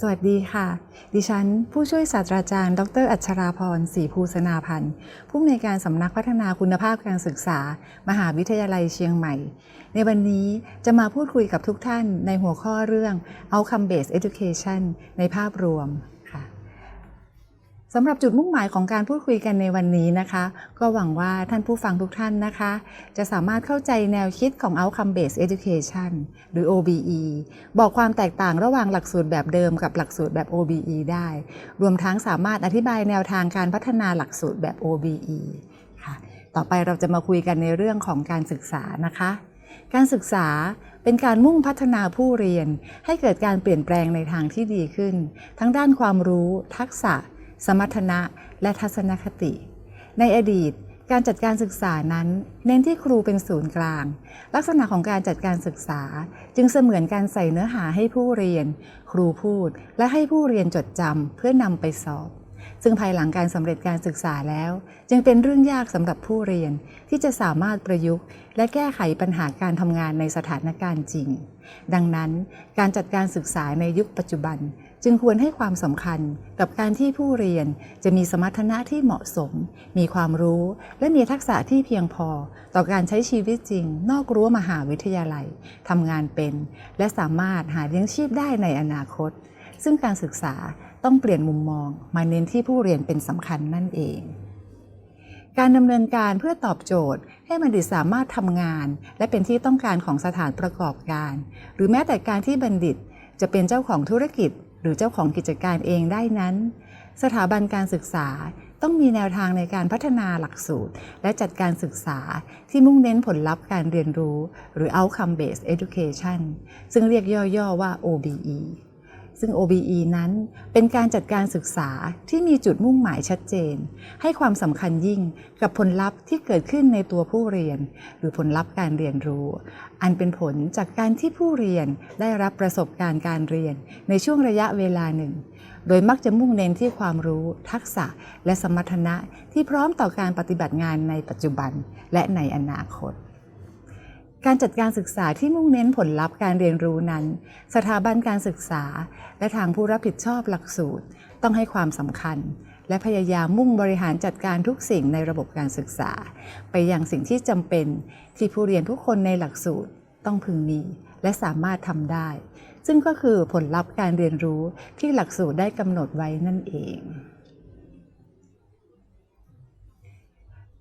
สวัสดีค่ะ ดิฉัน ผู้ช่วยศาสตราจารย์ ดร อัชราพรศรีภูสนาพันธ์ผู้อำนวยการสำนักพัฒนาคุณภาพการศึกษา มหาวิทยาลัยเชียงใหม่ ในวันนี้จะมาพูดคุยกับทุกท่านในหัวข้อเรื่อง Outcome Based Education ในภาพรวม สำหรับจุดมุ่งหมายของการพูดคุยกันในวันนี้นะคะ ก็หวังว่าท่านผู้ฟังทุกท่านนะคะ จะสามารถเข้าใจแนวคิดของ Outcome Based Education หรือ OBE บอกความแตกต่างระหว่างหลักสูตรแบบเดิมกับหลักสูตรแบบ OBE ได้ รวมทั้งสามารถอธิบายแนวทางการพัฒนาหลักสูตรแบบ OBE ค่ะ ต่อไปเราจะมาคุยกันในเรื่องของการศึกษานะคะ การศึกษาเป็นการมุ่งพัฒนาผู้เรียน ให้เกิดการเปลี่ยนแปลงในทางที่ดีขึ้น ทั้งด้านความรู้ ทักษะ สมรรถนะ และทัศนคติ ในอดีต การจัดการศึกษานั้น เน้นที่ครูเป็นศูนย์กลาง ลักษณะของการจัดการศึกษา จึงเสมือนการใส่เนื้อหาให้ผู้เรียน ครูพูด และให้ผู้เรียนจดจำเพื่อนำไปสอบซึ่งภายหลังการสำเร็จการศึกษาแล้ว จึงเป็นเรื่องยากสำหรับผู้เรียนที่จะสามารถประยุกต์ และแก้ไขปัญหาการทำงานในสถานการณ์จริง ดังนั้น การจัดการศึกษาในยุคปัจจุบัน จึงควรให้ความสำคัญกับการที่ผู้เรียนจะมีสมรรถนะที่เหมาะสม มีความรู้ และมีทักษะที่เพียงพอ ต่อการใช้ชีวิตจริง นอกรั้วมหาวิทยาลัยทำงานเป็น และสามารถหาเลี้ยงชีพได้ในอนาคต ซึ่งการศึกษาต้องเปลี่ยนมุมมอง มาเน้นที่ผู้เรียนเป็นสำคัญนั่นเองการดำเนินการเพื่อตอบโจทย์ ให้บัณฑิตสามารถทำงาน และเป็นที่ต้องการของสถานประกอบการ หรือแม้แต่การที่บัณฑิตจะเป็นเจ้าของธุรกิจ หรือเจ้าของกิจการเองได้นั้น สถาบันการศึกษาต้องมีแนวทางในการพัฒนาหลักสูตร และจัดการศึกษาที่มุ่งเน้นผลลัพธ์การเรียนรู้ หรือ Outcome Based Education ซึ่งเรียกย่อๆว่า OBE ซึ่ง OBE นั้นเป็นการจัดการศึกษาที่มีจุดมุ่งหมายชัดเจน ให้ความสำคัญยิ่งกับผลลัพธ์ที่เกิดขึ้นในตัวผู้เรียน หรือผลลัพธ์การเรียนรู้ อันเป็นผลจากการที่ผู้เรียนได้รับประสบการณ์การเรียนในช่วงระยะเวลาหนึ่ง โดยมักจะมุ่งเน้นที่ความรู้ ทักษะ และสมรรถนะที่พร้อมต่อการปฏิบัติงานในปัจจุบันและในอนาคต การจัดการศึกษาที่มุ่งเน้นผลลัพธ์การเรียนรู้นั้น สถาบันการศึกษา และทางผู้รับผิดชอบหลักสูตร ต้องให้ความสำคัญ และพยายามมุ่งบริหารจัดการทุกสิ่งในระบบการศึกษา ไปยังสิ่งที่จำเป็นที่ผู้เรียนทุกคนในหลักสูตรต้องพึงมี และสามารถทำได้ ซึ่งก็คือผลลัพธ์การเรียนรู้ที่หลักสูตรได้กำหนดไว้นั่นเอง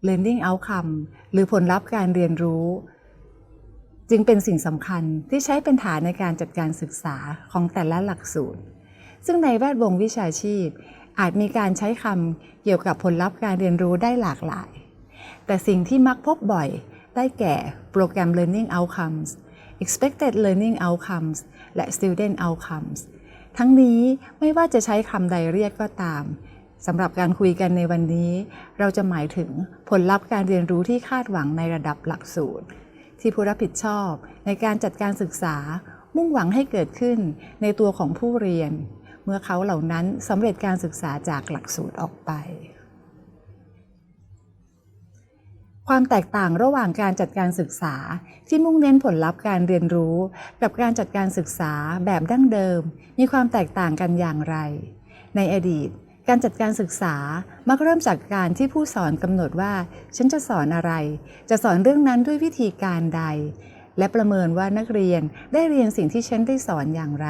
Learning Outcome หรือผลลัพธ์การเรียนรู้ จึงเป็นสิ่งสำคัญที่ใช้เป็นฐานในการจัดการศึกษาของแต่ละหลักสูตร ซึ่งในแวดวงวิชาชีพ อาจมีการใช้คำเกี่ยวกับผลลัพธ์การเรียนรู้ได้หลากหลาย แต่สิ่งที่มักพบบ่อยได้แก่โปรแกรม Learning Outcomes Expected Learning Outcomes และ Student Outcomes ทั้งนี้ไม่ว่าจะใช้คำใดเรียกก็ตามสำหรับการคุยกันในวันนี้ เราจะหมายถึงผลลัพธ์การเรียนรู้ที่คาดหวังในระดับหลักสูตร ที่ผู้รับผิดชอบ ในการจัดการศึกษา มุ่งหวังให้เกิดขึ้นในตัวของผู้เรียน เมื่อเขาเหล่านั้นสำเร็จการศึกษาจากหลักสูตรออกไป ความแตกต่างระหว่างการจัดการศึกษาที่มุ่งเน้นผลลัพธ์การเรียนรู้ กับการจัดการศึกษาแบบดั้งเดิม มีความแตกต่างกันอย่างไร ในอดีต การจัดการศึกษามักเริ่มจากการที่ผู้สอนกำหนดว่า ฉันจะสอนอะไร จะสอนเรื่องนั้นด้วยวิธีการใด และประเมินว่านักเรียนได้เรียนสิ่งที่ฉันได้สอนอย่างไร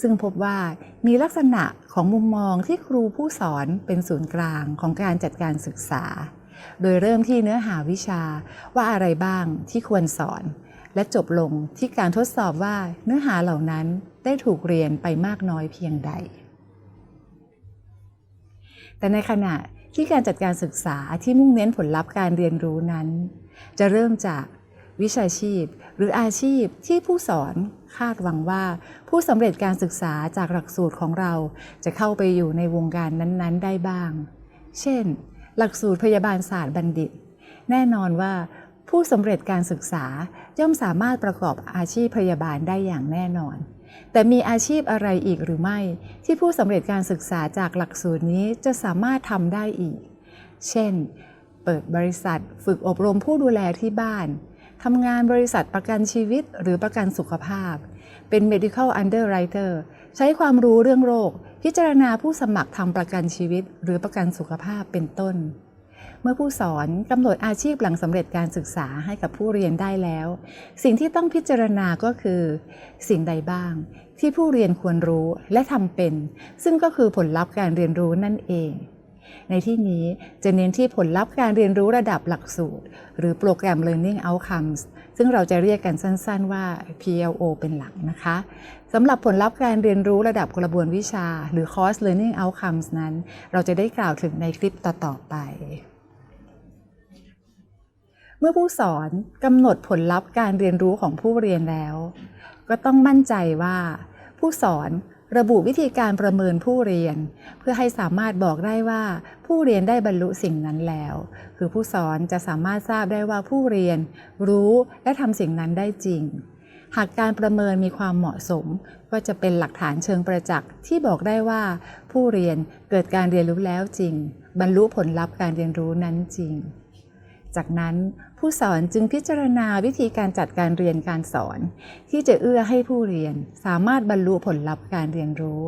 ซึ่งพบว่ามีลักษณะของมุมมองที่ครูผู้สอนเป็นศูนย์กลางของการจัดการศึกษา โดยเริ่มที่เนื้อหาวิชาว่าอะไรบ้างที่ควรสอน และจบลงที่การทดสอบว่าเนื้อหาเหล่านั้นได้ถูกเรียนไปมากน้อยเพียงใด แต่ในขณะที่การจัดการศึกษาที่มุ่งเน้นผลลัพธ์การเรียนรู้นั้น จะเริ่มจากวิชาชีพ หรืออาชีพที่ผู้สอนคาดหวังว่า ผู้สำเร็จการศึกษาจากหลักสูตรของเราจะเข้าไปอยู่ในวงการนั้นๆ ได้บ้าง เช่น หลักสูตรพยาบาลศาสตร์บัณฑิต แน่นอนว่า ผู้สำเร็จการศึกษาย่อมสามารถประกอบอาชีพพยาบาลได้อย่างแน่นอน แต่มีอาชีพอะไรอีกหรือไม่ ที่ผู้สำเร็จการศึกษาจากหลักสูตรนี้จะสามารถทำได้อีก เช่น เปิดบริษัทฝึกอบรมผู้ดูแลที่บ้านทำงานบริษัทประกันชีวิตหรือประกันสุขภาพ เป็น medical underwriter ใช้ความรู้เรื่องโรค พิจารณาผู้สมัครทำประกันชีวิต หรือประกันสุขภาพเป็นต้น เมื่อผู้สอนกำหนดอาชีพหลังสำเร็จการศึกษาให้กับผู้เรียนได้แล้ว สิ่งที่ต้องพิจารณาก็คือ สิ่งใดบ้าง ที่ผู้เรียนควรรู้และทำเป็น ซึ่งก็คือผลลัพธ์การเรียนรู้นั่นเอง ในที่นี้จะเน้นที่ผลลัพธ์การเรียนรู้ระดับหลักสูตร หรือโปรแกรม Learning Outcomes ซึ่งเราจะเรียกกันสั้น ๆ ว่า PLO เป็นหลักนะคะสำหรับผลลัพธ์การเรียนรู้ระดับกระบวนวิชา หรือ Course Learning Outcomes นั้น เราจะได้กล่าวถึงในคลิปต่อ ๆ ไป เมื่อผู้สอนกำหนดผลลัพธ์การเรียนรู้ของผู้เรียนแล้ว ก็ต้องมั่นใจว่า ผู้สอนระบุวิธีการประเมินผู้เรียน เพื่อให้สามารถบอกได้ว่า ผู้เรียนได้บรรลุสิ่งนั้นแล้ว คือผู้สอนจะสามารถทราบได้ว่าผู้เรียน รู้และทำสิ่งนั้นได้จริง หากการประเมินมีความเหมาะสม ก็จะเป็นหลักฐานเชิงประจักษ์ที่บอกได้ว่า ผู้เรียนเกิดการเรียนรู้แล้วจริง บรรลุผลลัพธ์การเรียนรู้นั้นจริง จากนั้นผู้สอนจึงพิจารณาวิธีการจัดการเรียนการสอน ที่จะเอื้อให้ผู้เรียนสามารถบรรลุผลลัพธ์การเรียนรู้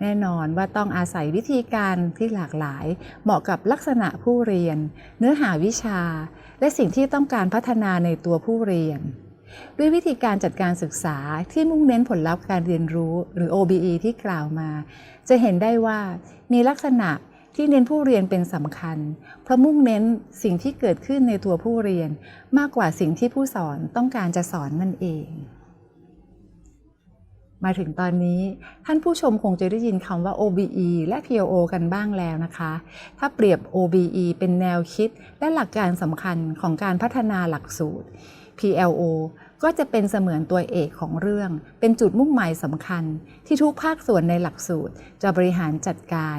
แน่นอนว่าต้องอาศัยวิธีการที่หลากหลาย เหมาะกับลักษณะผู้เรียน เนื้อหาวิชา และสิ่งที่ต้องการพัฒนาในตัวผู้เรียน ด้วยวิธีการจัดการศึกษาที่มุ่งเน้นผลลัพธ์การเรียนรู้ หรือ OBE ที่กล่าวมา จะเห็นได้ว่ามีลักษณะ ที่เน้นผู้เรียนเป็นสำคัญ เพราะมุ่งเน้นสิ่งที่เกิดขึ้นในตัวผู้เรียน มากกว่าสิ่งที่ผู้สอนต้องการจะสอนนั่นเอง มาถึงตอนนี้ท่านผู้ชมคงจะได้ยินคำว่า OBE และ PLO กันบ้างแล้วนะคะ ถ้าเปรียบ OBE เป็นแนวคิดและหลักการสำคัญของการพัฒนาหลักสูตร PLO ก็จะเป็นเสมือนตัวเอกของเรื่อง เป็นจุดมุ่งหมายสำคัญ ที่ทุกภาคส่วนในหลักสูตรจะบริหารจัดการ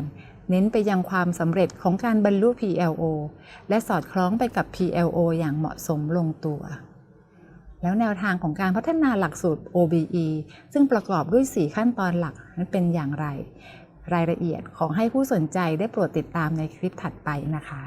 เน้นไปยังความสำเร็จของการบรรลุ PLO และสอดคล้องไปกับ PLO อย่างเหมาะสมลงตัว แล้วแนวทางของการพัฒนาหลักสูตร OBE ซึ่งประกอบด้วย 4 ขั้นตอนหลักนั้นเป็นอย่างไร รายละเอียดขอให้ผู้สนใจได้โปรดติดตามในคลิปถัดไปนะคะ